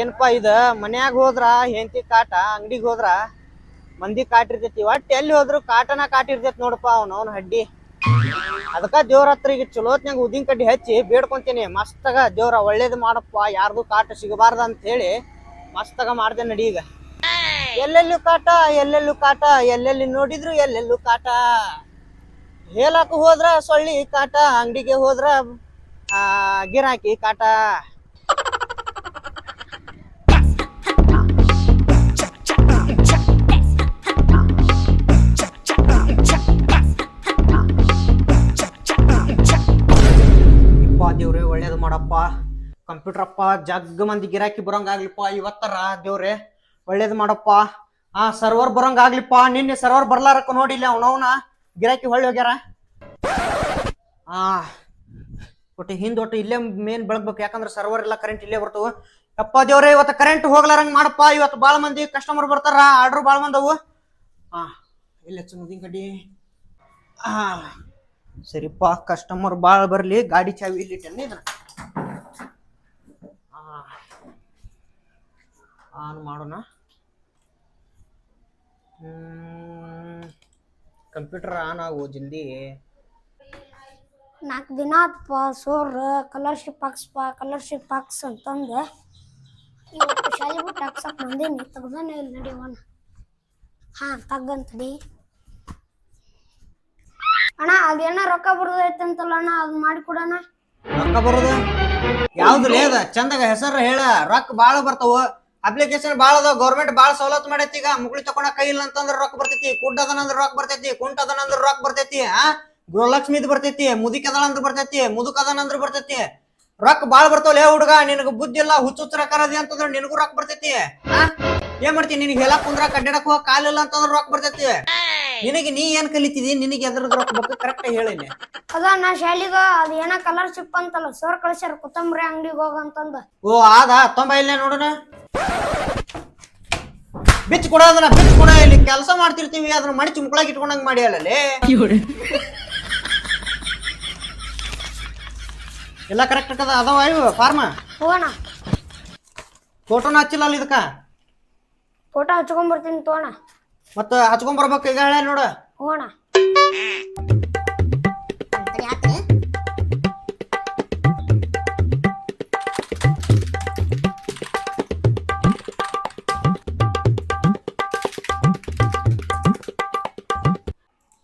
ಏನಪ್ಪಾ ಇದ? ಮನ್ಯಾಗ ಹೋದ್ರ ಹೆಂಡತಿ ಕಾಟ, ಅಂಗಡಿಗೆ ಹೋದ್ರ ಮಂದಿ ಕಾಟ ಒಟ್ಟು ಒಟ್ ಎಲ್ಲಿ ಹೋದ್ರು ಕಾಟನ ಕಾಟ ಇರ್ತೈತಿ ನೋಡಪ್ಪ ಅವ್ನ ಅವ್ನ ಹಡ್ಡಿ. ಅದಕ್ಕ ದೇವ್ರ ಹತ್ರ ಈಗ ಚಲೋತ್ನಾಗ ಉದ್ದಿನ ಕಡ್ಡಿ ಹಚ್ಚಿ ಬೇಡ್ಕೊಂತೀನಿ. ಮಸ್ತಗ ದೇವ್ರ ಒಳ್ಳೇದು ಮಾಡಪ್ಪ, ಯಾರ್ದು ಕಾಟ ಸಿಗಬಾರ್ದ ಅಂತ ಹೇಳಿ ಮಸ್ತಗ ಮಾಡ್ದೆ ನಡಿ ಈಗ. ಎಲ್ಲೆಲ್ಲೂ ಕಾಟ ಎಲ್ಲೆಲ್ಲೂ ಕಾಟ, ಎಲ್ಲೆಲ್ಲಿ ನೋಡಿದ್ರು ಎಲ್ಲೆಲ್ಲೂ ಕಾಟ. ಹೇಳಕ್ ಹೋದ್ರ ಸೊಳ್ಳಿ ಕಾಟ, ಅಂಗಡಿಗೆ ಹೋದ್ರ, ಆ, ಗಿರಾಕಿ ಕಾಟ. ಒಳ್ಳೇದು ಮಾಡಪ್ಪ ಕಂಪ್ಯೂಟರ್ ಅಪ್ಪ ಜಗ್ ಮಂದಿ ಗಿರಾಕಿ ಬರೋಂಗಾಗ್ಲಿಪ್ಪ ಇವತ್ತರ ದೇವ್ರೆ. ಒಳ್ಳೇದು ಮಾಡಪ್ಪ. ಆ ಸರ್ವರ್ ಬರೋಂಗಾಗ್ಲಿಪ್ಪ. ನಿನ್ನೆ ಸರ್ವರ್ ಬರ್ಲಾರಕ್ಕ ನೋಡಿಲ್ಲ ಅವನವನ ಗಿರಾಕಿ ಹೊಳ್ಳಿ ಹೋಗ್ಯಾರ. ಆ, ಒಟ್ಟು ಹಿಂದ್ ಒಟ್ಟು ಇಲ್ಲೇ ಮೇನ್ ಬೆಳಗ್ಬೇಕು. ಯಾಕಂದ್ರೆ ಸರ್ವರ್ ಎಲ್ಲ ಕರೆಂಟ್ ಇಲ್ಲೇ ಬರ್ತವು. ಅಪ್ಪ ದೇವ್ರೆ, ಇವತ್ತು ಕರೆಂಟ್ ಹೋಗ್ಲಾರಂಗ್ ಮಾಡಪ್ಪ. ಇವತ್ತು ಭಾಳ ಮಂದಿ ಕಸ್ಟಮರ್ ಬರ್ತಾರ. ಆರ್ಡರ್ ಭಾಳ ಮಂದವು ಆ, ಇಲ್ಲ ಮುದಿನ ಕಡ್ಡಿ. ಆ, ಸರಿಪ್ಪ ಕಸ್ಟಮರ್ ಭಾಳ ಬರಲಿ. ಗಾಡಿ ಚಾವಿ ಇಲ್ಲಿ ಇಟ್ಟೇನಿ ಇದನ್ನ. ಆನ್ ಮಾಡೋಣ. ಕಂಪ್ಯೂಟರ್ ಆನ್ ಆಗು ಜಲ್ದಿ. ನಾಲ್ಕು ದಿನ ಆತ್ಪ ಸೋರ್ ಕಲರ್ಶಿಪ್ ಹಾಕ್ಸ್ಪ ಕಲರ್ಶಿಪ್ ಹಾಕ್ಸ್ ಅಂತಂದು. ಇವತ್ತು ಶಾಲೆ ಬಿಟ್ಟು ಹಾಕ್ಸಕ್ ಬಂದೀನಿ, ತೆಗ್ದಾನೆ ಇಲ್ಲಿ ನಡಿವನ ಹಾಂ ತಗ್ಗಂತಡಿ ಅಣ್ಣ, ಅದೇನೋ ರೊಕ್ಕ ಬರೋದೈತೆ ಅಂತಲ್ಲ ಅಣ್ಣ, ಅದು ಮಾಡಿಕೊಡಣ ರೊಕ್ಕ ಬರೋದು? ಯಾವ್ದು ಲೇದ ಚಂದಾಗ ಹೆಸರು ಹೇಳ. ರೊಕ್ಕ ಬಾಳ ಬರ್ತಾವ. ಅಪ್ಲಿಕೇಶನ್ ಬಾಳ ಅದಾವ. ಗೌರ್ಮೆಂಟ್ ಬಾಳ ಸವಲತ್ತು ಮಾಡೈತಿ. ಈಗ ಮುಗುಳಿ ತಕೊಂಡ ಕೈ ಇಲ್ಲ ಅಂತಂದ್ರ ರೊಕ್ಕ ಬರ್ತೈತಿ. ಕುಡ್ ಅದನಂದ್ರ ರೊಕ್ಕ ಬರ್ತೈತಿ. ಕುಂಟ ಅದನಂದ್ರ ರೊಕ್ಕ ಬರ್ತೈತಿ. ಆ? ಗೃಹಲಕ್ಷ್ಮಿದ್ ಬರ್ತೈತಿ. ಮುದುಕ್ ಅದನಂದ್ರ ಬರ್ತೈತಿ. ಮುದುಕ್ ಅದನಂದ್ರ ಬರ್ತೈತಿ. ರೊಕ್ಕ ಭಾಳ ಬರ್ತಾವಲೇ ಹುಡುಗ. ನಿನಗ ಬುದ್ಧಿ ಇಲ್ಲ ಹುಚ್ಚುಚ್ಚರ ಕರದಿ ಅಂತಂದ್ರ ನಿನಗೂ ರೊಕ್ಕ ಬರ್ತೈತಿ. ಏನ್ ಮಾಡ್ತೀನಿ ನಿನಗೆ ಹೇಳಕ್ ಕುಂದ್ರ ಕಡ್ಡಾಡಕ್ ಹೋಗ ಕಾಲಿಲ್ಲ ಅಂತಂದ್ರ ರೊಕ್ಕ ಬರ್ತೈತಿ. ನಿನಗೆ ನೀ ಏನ್ ಕಲಿತಿದಿ? ನಿನಗೆ ಎದ್ರದ್ ರೊಕ್ಕ ಬೇಕು ಕರೆಕ್ಟ್ ಹೇಳಿನಿ. ಅದ ನಾ ಶಾಲಿಗ ಅದು ಏನ ಕಲರ್ಶಿಪ್ ಅಂತಲ್ಲ ಸರ್ ಕಳ್ಸ್ಯಾರ ಕೊತ್ತಂಬರಿ ಅಂಗಡಿಗೆ ಹೋಗಂತಂದ ಓ ಆದ ತೊಂಬ ಇಲ್ಲೇ ನೋಡೋಣ ಬಿಚ್ ಕೊಡ ಅದನ್ನ ಬಿಚ್ ಕೊಡ ಇಲ್ಲಿ ಕೆಲಸ ಮಾಡ್ತಿರ್ತೀವಿ ಅದನ್ನ ಮಡಿ ಮುಕ್ಕಳಾಗಿ ಇಟ್ಕೊಂಡಂಗ್ ಮಾಡಿ ಅಲ್ಲಲ್ಲಿ ಎಲ್ಲ ಕರೆಕ್ಟ್ ಅದ ಅದಾವ ಇವು ಫಾರ್ಮ? ಹೋಗೋಣ. ಫೋಟೋನ ಹಚ್ಚಿಲ್ಲ ಅಲ್ಲಿ ಇದಕ್ಕ? ಫೋಟೋ ಹಚ್ಕೊಂಬರ್ತೀನಿ ತಗೋಣ. ಮತ್ತ ಹಚ್ಕೊಂಡ್ ಬರ್ಬೇಕು ಈಗ ಹೇಳ ನೋಡ. ಹೋಗೋಣ.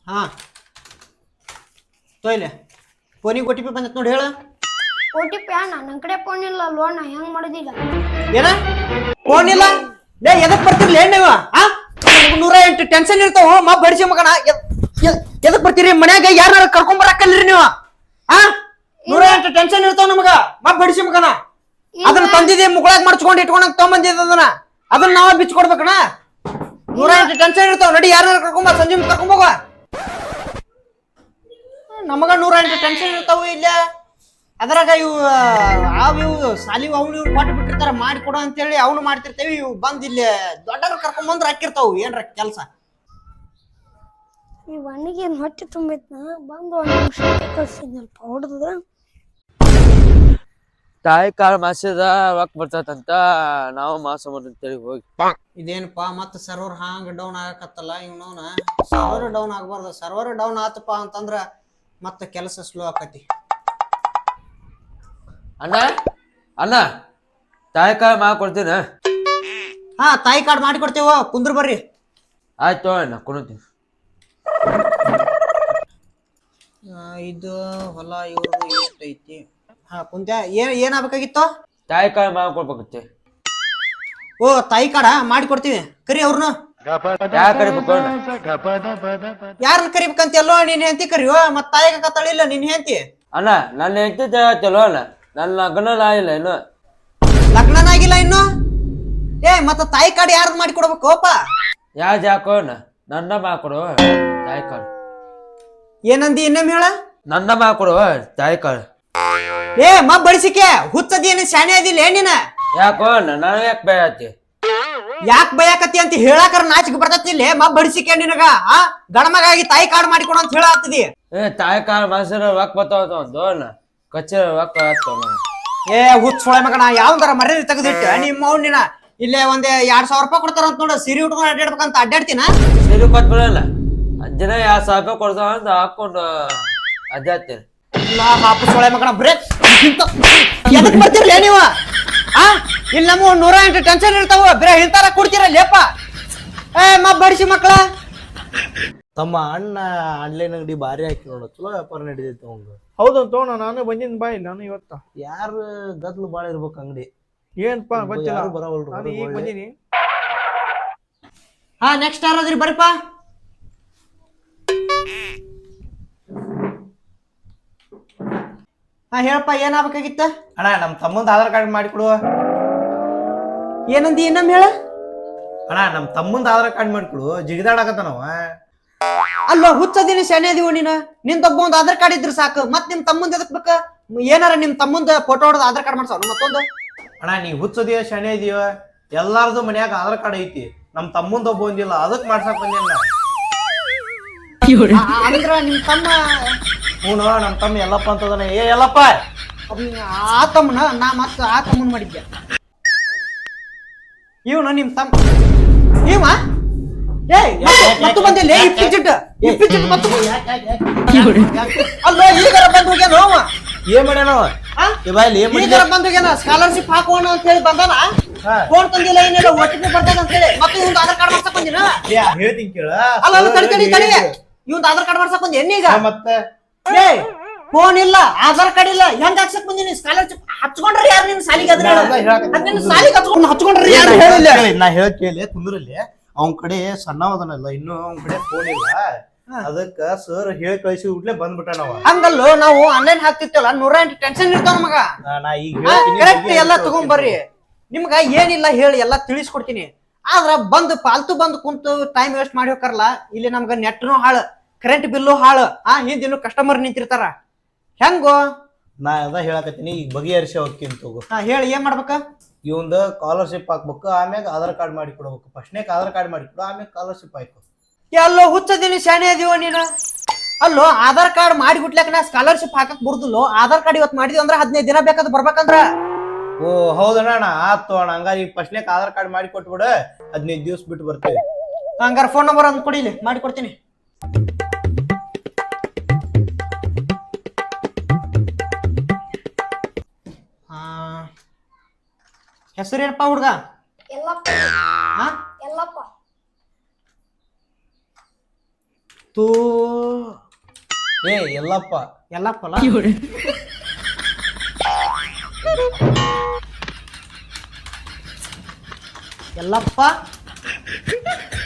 ಹಾ. ತೊಯ್ಲೆ ಫೋನಿಗೆ ಓ ಟಿ ಪಿ ಬಂದತ್ ನೋಡಿ ಹೇಳ. ಓ ಟಿ ಪಿ ಅಣ್ಣ ನನ್ನ ಕಡೆ ಫೋನ್ ಇಲ್ಲ ಲೋನಾ ಹೆಂಗ್ ಮಾಡೋದಿಲ್ಲ ಏನ? ಫೋನ್ ಇಲ್ಲ? ಲೇ ಎದಕ್ ಬರ್ತಿರ್ಲಿ ಏನ್ ನೀವು? ಎಂಟು ಟೆನ್ಷನ್ ಇರ್ತಾವ ಮಾ ಬಡಿಸಿ ಮಗನ ಎದ್- ಎದ್- ಎದಕ್ ಬರ್ತೀರಿ? ಮನ್ಯಾಗ ಯಾರನ್ನಾರ ಕರ್ಕೊಂಡ್ ಬರಾಕಲ್ರಿ ನೀವು? ಆ? ನೂರ ಎಂಟು ಟೆನ್ಷನ್ ಇರ್ತಾವ ನಮಗ? ಮಾ ಬಡಿಸಿ ಮಗನ? ಅದನ್ನ ತಂದಿದೆ ಮುಗಳಾಗ ಮಡ್ಚ್ಕೊಂಡ್ ಇಟ್ಕೊಂಡಂಗ್ ತಗೊಂಬಂದಿದ್ದ ಅದನ್ನ. ಅದನ್ನ ನಾವ ಬಿಚ್ಚ ಕೊಡ್ಬೇಕಣ ನೂರ ಎಂಟು ಟೆನ್ಷನ್ ಇರ್ತಾವ ನಡಿ ಯಾರನ್ನಾರ ಕರ್ಕೊಂಬ ಸಂಜೆ ಕರ್ಕೊಂಬೋಗ ನಮಗ ನೂರ ಎಂಟು ಟೆನ್ಷನ್ ಇರ್ತಾವ ಇಲ್ಲ ಅದ್ರಾಗ ಇವು ಅವ್ ಇವು ಸಾಲಿ ಅವ್ನು ಇವ್ರು ಕೊಟ್ಟು ಬಿಟ್ಟಿರ್ತಾರ ಮಾಡಿ ಕೊಡು ಅಂತೇಳಿ ಅವನು ಮಾಡ್ತಿರ್ತೇವಿ ಇವು ಬಂದ್ ಇಲ್ಲಿ ದೊಡ್ಡವ್ರು ಕರ್ಕೊಂಡ್ ಬಂದ್ರೆ ಹಾಕಿರ್ತಾವ ಏನ್ರ ಕೆಲ್ಸ. ಈ ಒಣಗಿ ಏನು ಹೊಟ್ಟೆ ತುಂಬೈತ್ನ ಬಂದು ಒಂದು ನಿಮಿಷ ಕಳ್ಸಿದ್ನಲ್ಪ ಹೊಡೆದ ತಾಯಿ ಕಾಳು ಮಾಸಿದ ರೊಕ್ಕ ಬರ್ತೈತಂತ ನಾವು ಮಾಸ ಅಂತೇಳಿ ಹೋಗಿ. ಇದೇನಪ್ಪ ಮತ್ತೆ ಸರ್ವರ್ ಹಾಂಗ್ ಡೌನ್ ಆಗಕತ್ತಲ್ಲ ಇವನವನ? ಸರ್ವರ್ ಡೌನ್ ಆಗ್ಬಾರ್ದು ಸರ್ವರ್ ಡೌನ್ ಆತಪ್ಪ ಅಂತಂದ್ರ ಮತ್ತ ಕೆಲಸ ಸ್ಲೋ ಆಕತಿ. ಅಣ್ಣ? ಅಣ್ಣ ತಾಯಿ ಕಾಳು ಮಾ ಕೊಡ್ತೀನಿ. ಹಾ ತಾಯಿ ಕಾರ್ಡ್ ಮಾಡಿ ಕೊಡ್ತೀವ? ಕುಂದ್ರ ಬರ್ರಿ. ಆಯ್ತು ಅಣ್ಣ ಕುಣಿತೀನಿ ಆ, ಇದು ಹೊಲ ಇವ್ರದ್ದು ಎಷ್ಟೈತಿ? ಹಾ ಕುಂತ ಏನ್ ಏನ್ ಆಗ್ಬೇಕಾಗಿತ್ತು ತಾಯಿ ಕಾಳು ಮಾ ಕೊಡ್ಬೇಕತ್ತೆ. ಓ ತಾಯಿ ಕಾರ್ಡ ಮಾಡಿ ಕೊಡ್ತೀವಿ. ಕರಿ ಅವ್ರನ್ನ ಯಾ ಕಡೆ ಅಣ್ಣ? ಯಾರನ್ನ ಕರಿಬೇಕಂತ ಎಲ್ಲೋ ನೀನ್ ಹೆಂಡತಿ ಕರಿಯೋ? ಮತ್ ತಾಯಿಗ ಕತ್ತಳಿಲ್ಲ ನಿನ್ ಹೆಂಡತಿ? ಅಣ್ಣ ನನ್ನ ಹೆಂಡತಿ ಚಲೋ ಅಣ್ಣ? ನನ್ನ ಲಗ್ನ ಆಗಿಲ್ಲ ಇನ್ನು. ಲಗ್ನನ ಆಗಿಲ್ಲ ಇನ್ನು? ಏ ಮತ್ತ ತಾಯಿ ಕಾರ್ಡ್ ಯಾರ್ದು ಮಾಡಿ ಕೊಡ್ಬೇಕೋಪ ಯಾವ ಜಾಕೋ ಅಣ್ಣ ನನ್ನ ಮಾಡ್ಕೊಡು ಕೊಡು ತಾಯಿ ಕಾಳು ಏನಂದಿ ಇನ್ನೊಮ್ಮೆ ಹೇಳ? ನನ್ನ ಮಾ ಕೊಡು ತಾಯಿ ಕಾಳು ಏ ಮ ಬಡಿಸಿಕೆ. ಹುತ್ತದಿ ಏನ ಶಾಣೆ ಅದಿಲ್ಲ ಏನಿನ ಯಾಕೋ ನನ್ನ ನನಗೆ ಯಾಕೆ ಬೇಯತ್ತಿ ಯಾಕ್ ಬಯಾಕತಿ ಅಂತ ಹೇಳಾಕರ ನಾಚಿಕೆ ಬರ್ತತಿಲ್ಲ ಮ ಬಡಿಸಿಕೆ ನಿನಗ ಆ? ಗಣಮಗಾಗಿ ತಾಯಿ ಕಾರ್ಡ್ ಮಾಡಿಕೊಡು ಅಂತ ಹೇಳಾತದಿ ಏ ತಾಯಿ ಕಾಳು ಮಾಸಿರ ರೊಕ್ಕ ಬರ್ತಾವ ಒಂದು ಕಚ್ಚೆ ರೊಕ್ಕ ಆಗ್ತಾವ ಏ ಹುಚ್ಚ ಸೊಳೆ ಮಗನ ಯಾವಂದಾರ ಮರ್ಯಾದೆ ತೆಗೆದಿಟ್ಟು ನಿಮ್ಮ ಅವ್ನಿನ ಇಲ್ಲೇ ಒಂದ್ ಎರಡ್ ಸಾವಿರ ರೂಪಾಯಿ ಕೊಡ್ತಾರಂತ ನೋಡು ಸೀರೆ ಉಟ್ಕೊಂಡು ಅಡ್ಡಾಡ್ಬೇಕಂತ ಅಡ್ಡಾಡ್ತೀನ? ಸರಿ ಕೊಟ್ ಬಿಡಲ್ಲ ದಿನ ಎರಡ್ ಸಾವಿರ ರೂಪಾಯಿ ಕೊಡ್ತಾವ ಅಂತ ಹಾಕೊಂಡು ಅಡ್ಡಾಡ್ತೀನಿ. ನಾ ಹಾಪು ಸೊಳೆ ಮಗನ ಎದಕ್ ಬರ್ತಿರ್ಲೇ ನೀವ? ಆ? ಇಲ್ಲಿ ನಮ್ಮ ನೂರ ಎಂಟು ಟೆನ್ಷನ್ ಇರ್ತಾವ ಬರೇ ಹಿಂತಾರ ಕೊಡ್ತೀರ ಲೇಪ. ಏ ಮಾ ಬಡಿಸಿ ಮಕ್ಕಳ. ತಮ್ಮ ಅಣ್ಣ ಆನ್ಲೈನ್ ಅಂಗಡಿ ಭಾರಿ ಹಾಕಿ ನೋಡ. ಚಲೋ ವ್ಯಾಪಾರ ನಡೀತೈತಿ ಅವಂಗ ಹೌದು ತೋಣ ನಾನು ಬಂದಿನ ಬಾಯ್ ನಾನು ಇವತ್ತ. ಯಾರು ಗದ್ಲು ಬಾಳ ಇರ್ಬೇಕು ಅಂಗಡಿ. ಏನಪ್ಪ ಗೊತ್ತಿಲ್ಲ. ಯಾರು ಬರವಲ್ರು ನಾನು ಈಗ ಬಂದಿನಿ ಬಂದೀನಿ. ಹಾ ನೆಕ್ಸ್ಟ್ ಯಾರಾದ್ರಿ ಬರ್ರಿಪ್ಪ ಹಾ ಹೇಳಪ್ಪ ಏನಾಗಬೇಕಾಗಿತ್ತ ಅಣ್ಣ ನಮ್ಮ ತಮ್ಮಂದ ಆಧಾರ್ ಕಾರ್ಡ್ ಮಾಡಿಕೊಡು. ಏನಂದಿ ಇನ್ನೊಮ್ಮೆ ಹೇಳ. ಅಣ್ಣ ನಮ್ಮ ತಮ್ಮಂದ ಆಧಾರ್ ಕಾರ್ಡ್ ಮಾಡಿಕೊಡು. ಜಿಗಿದಾಡಕತ್ತಾನವ. ಅಲ್ವಾ ಹುಚ್ಚದಿನ ಸೆನೆದಿವು ಅದೀವ ನೀನ ನಿನ್ ತಬ್ಬ ಒಂದ್ ಆಧಾರ್ ಕಾರ್ಡ್ ಇದ್ರೆ ಸಾಕು. ಮತ್ ನಿಮ್ ತಮ್ಮಂದ ಎದಕ್ ಬೇಕ? ಏನಾರ ನಿಮ್ ತಮ್ಮಂದ ಫೋಟೋ ಹೊಡೆದ ಆಧಾರ್ ಕಾರ್ಡ್ ಮಾಡ್ಸೋ ಮತ್ತೊಂದು? ಅಣ್ಣ ನೀ ಹುಚ್ಚದಿಯ ಶನಿ ಇದೀವ ಎಲ್ಲಾರ್ದು ಮನ್ಯಾಗ ಆಧಾರ್ ಕಾರ್ಡ್ ಐತಿ. ನಮ್ ತಮ್ಮಂದ ಒಬ್ಬ ಒಂದಿಲ್ಲ ಅದಕ್ ಮಾಡ್ಸಕ್ ಬಂದಿಲ್ಲ ಆ- ಆ- ಅಂದ್ರ ನಿಮ್ ತಮ್ಮ ಹ್ಞೂ ನಮ್ ತಮ್ಮ ಎಲ್ಲಪ್ಪ ಅಂತದಾನೆ. ಏ ಎಲ್ಲಪ್ಪ! ಅವ್ನ್ ಆ ತಮ್ಮನ ನಾ ಮತ್ತ ಆ ತಮ್ಮನ್ ಮಾಡಿದ್ದೆ. ಇವನು ನಿಮ್ ತಮ್ಮ. ಇವ ಮತ್ತು ಬಂದಿಲ್ಲ ಇಪ್ಪಿಚಿಟ್ ಇಪ್ಪಿಚಿಟ್ ಮತ್ತು ಅಲ್ಲ ಈಗರ ಬಂದ್ ಹೋಗ್ಯಾನ ಅವ ಏನ್ ಮಾಡ್ಯಾನ ಏನ್ ಈಗರ ಬಂದ್ ಹೋಗ್ಯಾನ? ಸ್ಕಾಲರ್ಶಿಪ್ ಹಾಕೋಣ ಅಂತ ಹೇಳಿ ಬಂದಾನ. ಫೋನ್ ತಂದಿಲ್ಲ ಏನಿಲ್ಲ ಒಟ್ಟಿಗೆ ಟಿ ಬರ್ತದ ಅಂತ ಹೇಳಿ. ಮತ್ತೆ ಇವಂದು ಆಧಾರ್ ಕಾರ್ಡ್ ಮಾಡ್ಸಕ್ ಬಂದಿನ? ಹೇಳ್ತೀನಿ ಕೇಳ. ಅಲ್ಲ ಅಲ್ಲ ತಡಿ ತಡಿ ಆಧಾರ್ ಕಾರ್ಡ್ ಮಾಡ್ಸಕ್ ಬಂದಿ ಎನ್ನೀಗ? ಮತ್ತೆ? ಫೋನ್ ಇಲ್ಲ ಆಧಾರ್ ಕಾರ್ಡ್ ಇಲ್ಲ. ಹೆಂಗ್ ಹಾಕ್ಸಕ್ ಬಂದಿನಿ ಸ್ಕಾಲರ್ಶಿಪ್ ಹಚ್ಕೊಂಡ್ರಿ ಯಾರು ನಿನ್ ಸಾಲಿಗೆ ಅದ್ರ ನಾ ಹೇಳಕತ್ತೀನಿ. ಅದ್ ಸಾಲಿಗೆ ಹಚ್ಕೊಂಡ್ ಹಚ್ಕೊಂಡ್ರಿ ಯಾರು ಹೇಳಿಲ್ಲ ನಾ ಹೇಳಕ್ ಕೇಳಿ ಕುಂದ್ರಲ್ಲಿ. ಅವನ್ ಕಡೆ ಸಣ್ಣವದನಲ್ಲ ಇನ್ನು ಅವನ್ ಕಡೆ ಫೋನ್ ಇಲ್ಲ. ಅದಕ್ಕ ಸರ್ ಹೇಳಿ ಕಳಿಸಿ ಉಡ್ಲೆ ಬಂದ್ಬಿಟ್ಟಾನವ ಹಂಗಲ್ಲೋ ನಾವು ಆನ್ಲೈನ್ ಹಾಕ್ತಿತ್ತಲ್ಲ ನೂರ ಎಂಟು ಟೆನ್ಷನ್ ಇರ್ತಾವ ನಮಗ. ನಾ- ಈಗ ಕರೆಕ್ಟ್ ಎಲ್ಲ. ತಗೊಂಬರ್ರಿ. ನಿಮ್ಗ ಏನಿಲ್ಲ ಹೇಳಿ ಎಲ್ಲ ತಿಳಿಸ್ಕೊಡ್ತೀನಿ. ಆದ್ರ ಬಂದ್ ಪಾಲ್ತು ಬಂದ್ ಕುಂತು ಟೈಮ್ ವೇಸ್ಟ್ ಮಾಡಿ ಹೋಗ್ತಾರಲ್ಲ ಇಲ್ಲಿ ನಮ್ಗ ನೆಟ್ನು ಹಾಳು ಕರೆಂಟ್ ಬಿಲ್ಲು ಹಾಳು. ಆ ಹಿಂದಿನ ಕಸ್ಟಮರ್ ನಿಂತಿರ್ತಾರ. ಹೆಂಗೋ? ನಾ ಅದ ಹೇಳಕತ್ತೀನಿ ಈಗ ಬಗೆಹರಿಸಿ ಹೋಗ್ತೀನಿ ತಗೋ. ಹಾ ಹೇಳಿ ಏನ್ ಮಾಡ್ಬೇಕ? ಇವಂದ ಸ್ಕಾಲರ್ಶಿಪ್ ಹಾಕ್ಬೇಕು ಆಮ್ಯಾಗ ಆಧಾರ್ ಕಾರ್ಡ್ ಮಾಡಿ ಕೊಡ್ಬೇಕು. ಫಸ್ಟ್ನೇಕ್ ಆಧಾರ್ ಕಾರ್ಡ್ ಮಾಡಿ ಕೊಡು ಆಮ್ಯಾಗ ಸ್ಕಾಲರ್ಶಿಪ್ ಹಾಕು. ಎಲ್ಲೋ ಹುಚ್ಚದಿನಿ ಶಾಣೆ ಅದೀವ ನೀನು? ಅಲ್ಲೋ ಆಧಾರ್ ಕಾರ್ಡ್ ಮಾಡಿ ಬಿಟ್ಲಕ್ ನಾ ಸ್ಕಾಲರ್ಶಿಪ್ ಹಾಕಕ್ ಬರ್ದಿಲ್ಲೋ? ಆಧಾರ್ ಕಾರ್ಡ್ ಇವತ್ತು ಮಾಡಿದ್ವಿ ಅಂದ್ರೆ ಹದಿನೈದು ದಿನ ಬೇಕಾದ್ ಬರ್ಬೇಕಂದ್ರ? ಓ ಹೌದಣ್ಣ ಅಣ್ಣ ಆತು ಅಣ್ಣ ಹಂಗಾರ ಈಗ ಫಸ್ಟ್ನೇಕ್ ಆಧಾರ್ ಕಾರ್ಡ್ ಮಾಡಿ ಕೊಟ್ಬಿಡು ಹದಿನೈದು ದಿವಸ ಬಿಟ್ಟು ಬರ್ತೀವಿ. ಹಂಗಾರ ಫೋನ್ ನಂಬರ್ ಅಂದ್ ಕೊಡಿಲಿ ಮಾಡಿ ಕೊಡ್ತೀನಿ. ಹೆಸರೇನಪ್ಪ ಹುಡ್ಗ? ಎಲ್ಲಪ್ಪ ಹಾ ಎಲ್ಲಪ್ಪ ತೂ. ಏ ಎಲ್ಲಪ್ಪ ಎಲ್ಲಪ್ಪ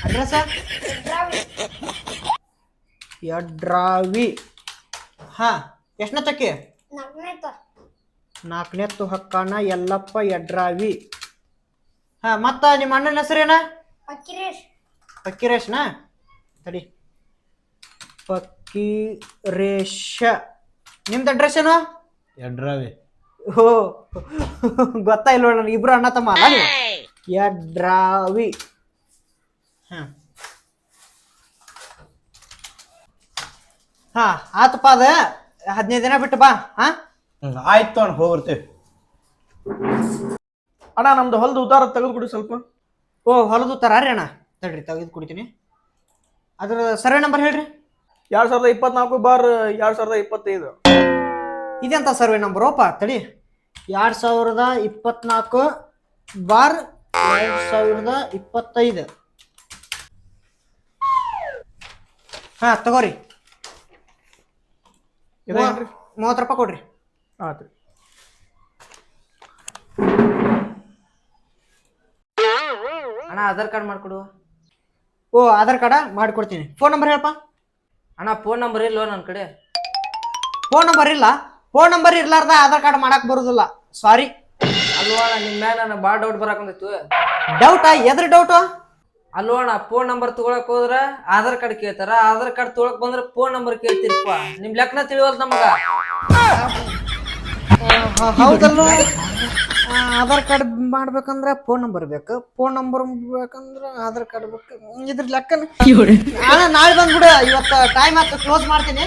ಅಡ್ರೆಸ್? ಯಡ್ರಾವಿ. ಹಾ ಎಷ್ಟನೇ ನಾಲ್ಕನೇತ್ತು ಹಕ್ಕಣ್ಣ ಯಲ್ಲಪ್ಪ ಯಡ್ರಾವಿ. ಹಾ ಮತ್ತ ನಿಮ್ಮ ಅಣ್ಣನ ಹೆಸರೇನ? ಪಕ್ಕಿರೇಶ್ ಪಕ್ಕಿರೇಶ್ನಾ ತಡಿ. ಪಕ್ಕಿರೇಶ ನಿಮ್ದು ಅಡ್ರೆಸ್ ಏನು? ಎಡ್ರಾವಿ ಓ ಗೊತ್ತಾ ಇಲ್ಲ ನನಗೆ? ಇಬ್ರು ಅಣ್ಣ ತಮ್ಮ ಅಲ್ಲ ನೀವು? ಯಡ್ರಾವಿ. ಹಾ ಹಾ ಆತಪ್ಪ ಅದ. ಹದಿನೈದು ದಿನ ಬಿಟ್ಟು ಬಾ ಹಾ? ಹ್ಮ್ ಆಯ್ತು ಅಣ್ಣ ಹೋಗ್ಬರ್ತೀವಿ. ಅಣ್ಣ ನಮ್ದು ಹೊಲ್ದು ಉದ್ದಾರ ತೆಗೆದು ಕೊಡಿ ಸ್ವಲ್ಪ. ಓ ಹೊಲದು ತರಾರಿ ಅಣ್ಣ. ತಡ್ರಿ ತೆಗೆದು ಕುಡಿತೀನಿ. ಅದ್ರ ಸರ್ವೆ ನಂಬರ್ ಹೇಳ್ರಿ. ಎರಡ್ ಸಾವಿರದ ಇಪ್ಪತ್ನಾಲ್ಕು ಬಾರ್ ಎರಡ್ ಸಾವಿರದ ಇಪ್ಪತ್ತೈದು. ಇದೆಂತ ಸರ್ವೆ ನಂಬರ್? ಓಪ ತಡಿ. ಎರಡ್ ಸಾವಿರದ ಇಪ್ಪತ್ನಾಲ್ಕು ಬಾರ್ ಎರಡ್ ಸಾವಿರದ ಇಪ್ಪತ್ತೈದು. ಹಾ ತಗೋರಿ. ಮೂವತ್ತು ರೂಪಾಯಿ ಕೊಡ್ರಿ. ಆತ್ರಿ. ಅಣ್ಣ ಆಧಾರ್ ಕಾರ್ಡ್ ಮಾಡಿಕೊಡು. ಓ ಆಧಾರ್ ಕಾರ್ಡ ಮಾಡಿಕೊಡ್ತೀನಿ. ಫೋನ್ ನಂಬರ್ ಹೇಳಪ್ಪ. ಅಣ್ಣ ಫೋನ್ ನಂಬರ್ ಇಲ್ಲೋ ನನ್ನ ಕಡೆ. ಫೋನ್ ನಂಬರ್ ಇಲ್ಲ. ಫೋನ್ ನಂಬರ್ ಇರ್ಲಾರ್ದ ಆಧಾರ್ ಕಾರ್ಡ್ ಮಾಡಕ್ ಬರೋದಿಲ್ಲ. ಸಾರಿ ಅಲ್ವಾ ಅಣ್ಣ ನಿಮ್ಮ ಮ್ಯಾಲ ನನಗೆ ಭಾಳ ಡೌಟ್ ಬರಾಕಂದಿತ್ತು ಡೌಟಾ ಎದ್ರ ಡೌಟು ಅಲ್ವಾ ಅಣ್ಣ ಫೋನ್ ನಂಬರ್ ತಗೊಳಕ್ ಹೋದ್ರ ಆಧಾರ್ ಕಾರ್ಡ್ ಕೇಳ್ತಾರ. ಆಧಾರ್ ಕಾರ್ಡ್ ತಗೊಳಕ್ ಬಂದ್ರೆ ಫೋನ್ ನಂಬರ್ ಕೇಳ್ತಿರಪ್ಪ ನಿಮ್ ಲೆಕ್ಕನ ತಿಳಿವಲ್ ನಮಗ. ಹೌದಲ್ಲ ಆಧಾರ್ ಕಾರ್ಡ್ ಮಾಡ್ಬೇಕಂದ್ರ ಫೋನ್ ನಂಬರ್ ಬೇಕು. ಫೋನ್ ನಂಬರ್ ಬೇಕಂದ್ರ ಆಧಾರ್ ಕಾರ್ಡ್ ಬೇಕು. ಇದ್ರ ಲೆಕ್ಕ ನಾಳೆ ನಾಳೆ ಬಂದ್ಬಿಡು. ಇವತ್ತು ಟೈಮ್ ಆಯ್ತು ಕ್ಲೋಸ್ ಮಾಡ್ತೀನಿ.